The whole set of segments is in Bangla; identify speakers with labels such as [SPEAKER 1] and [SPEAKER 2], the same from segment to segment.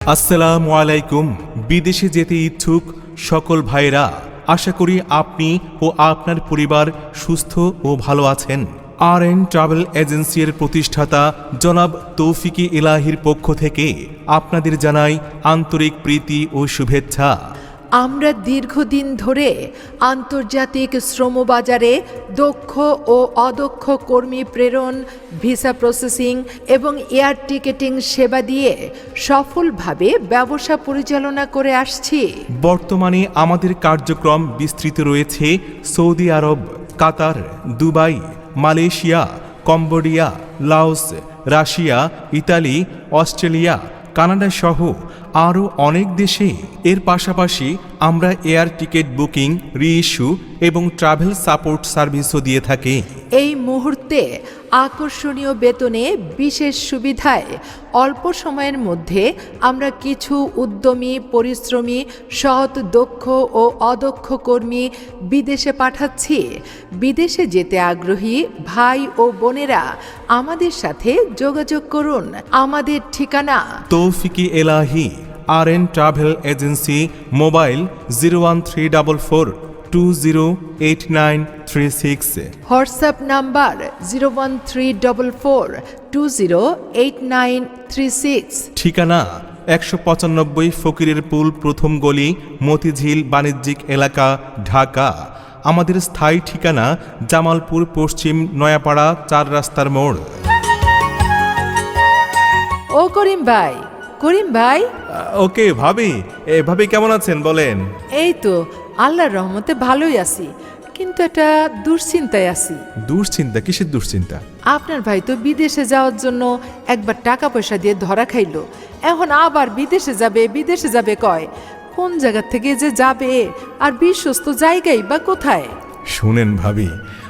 [SPEAKER 1] আসসালামু আলাইকুম। বিদেশে যেতে ইচ্ছুক সকল ভাইরা আশা করি আপনি ও আপনার পরিবার সুস্থ ও ভালো আছেন। আর এন ট্রাভেল এজেন্সির প্রতিষ্ঠাতা জনাব তৌফিকি ইলাহির পক্ষ থেকে আপনাদের জানাই আন্তরিক প্রীতি ও শুভেচ্ছা।
[SPEAKER 2] আমরা দীর্ঘদিন ধরে আন্তর্জাতিক শ্রমবাজারে দক্ষ ও অদক্ষ কর্মী প্রেরণ, ভিসা প্রসেসিং এবং এয়ার টিকেটিং সেবা দিয়ে সফলভাবে ব্যবসা পরিচালনা করে আসছি।
[SPEAKER 1] বর্তমানে আমাদের কার্যক্রম বিস্তৃত রয়েছে Saudi Arab, Qatar, Dubai, Malaysia, Cambodia, Laos, Russia, Italy, Australia Canada সহ আরও অনেক দেশে। এর পাশাপাশি আমরা এয়ার টিকিট বুকিং রিইস্যু এবং ট্রাভেল সাপোর্ট সার্ভিসও দিয়ে থাকি।
[SPEAKER 2] এই মুহূর্তে আকর্ষণীয় বেতনে বিশেষ সুবিধায় অল্প সময়ের মধ্যে আমরা কিছু উদ্যমী পরিশ্রমী সৎ দক্ষ ও অদক্ষ কর্মী বিদেশে পাঠাচ্ছি। বিদেশে যেতে আগ্রহী ভাই ও বোনেরা আমাদের সাথে যোগাযোগ করুন। আমাদের ঠিকানা
[SPEAKER 1] তৌফিকি এলাহি। আর N travel agency mobile zero one three double four two zero eight nine three six
[SPEAKER 2] WhatsApp number zero one three double four two zero eight nine three six.
[SPEAKER 1] ঠিকানা একশো পঁচানব্বই ফকিরের পুল প্রথম গলি মতিঝিল বাণিজ্যিক এলাকা ঢাকা। আমাদের স্থায়ী ঠিকানা জামালপুর পশ্চিম নয়াপাড়া চার রাস্তার মোড়।
[SPEAKER 2] ও করিম ভাই করিম ভাই?
[SPEAKER 1] ওকে ভাবি। এ ভাবি কেমন আছেন? বলেন।
[SPEAKER 2] এই তো আল্লাহর রহমতে ভালোই আছি। কিন্তু একটা দুশ্চিন্তায় আছি।
[SPEAKER 1] দুশ্চিন্তা? কিসের দুশ্চিন্তা?
[SPEAKER 2] আপনার ভাই তো বিদেশে যাওয়ার জন্য একবার টাকা পয়সা দিয়ে ধরা খাইলো। এখন আবার বিদেশে যাবে বিদেশে যাবে কয়? কোন জায়গা থেকে যে যাবে? আর বিশ্বস্ত জায়গায় বা কোথায়?
[SPEAKER 1] শুনেন ভাবি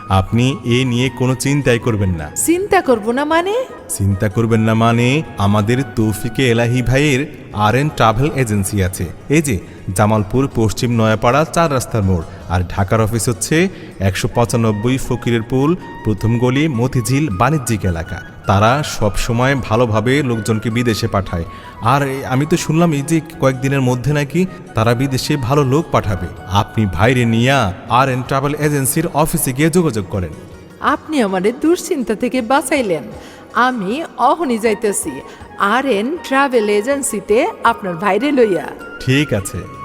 [SPEAKER 1] আপনি এ নিয়ে কোনো চিন্তাই করবেন না।
[SPEAKER 2] চিন্তা করব না মানে?
[SPEAKER 1] চিন্তা করবেন না মানে আমাদের তৌফিকে এলাহি ভাইয়ের আর এন ট্রাভেল এজেন্সি আছে। এই যে জামালপুর পশ্চিম নয়াপাড়া চার রাস্তার মোড়। আর ঢাকার অফিস হচ্ছে একশো পঁচানব্বই ফকিরের পুল প্রথম গলি মতিঝিল বাণিজ্যিক এলাকা। তারা সব সময় ভালোভাবে লোকজনকে বিদেশে পাঠায়। আর আমি তো শুনলাম এই যে কয়েকদিনের মধ্যে নাকি তারা বিদেশে ভালো লোক পাঠাবে। আপনি ভাইরে নিয়া আর এন ট্রাভেল এজেন্সির অফিসে গিয়ে যোগাযোগ করেন।
[SPEAKER 2] আপনি আমাদের দুশ্চিন্তা থেকে বাঁচাইলেন। আমি অহনি যাইতেছি। আর এন ট্রাভেল এজেন্সিতে আপনার ভাইরে লইয়া।
[SPEAKER 1] ঠিক আছে।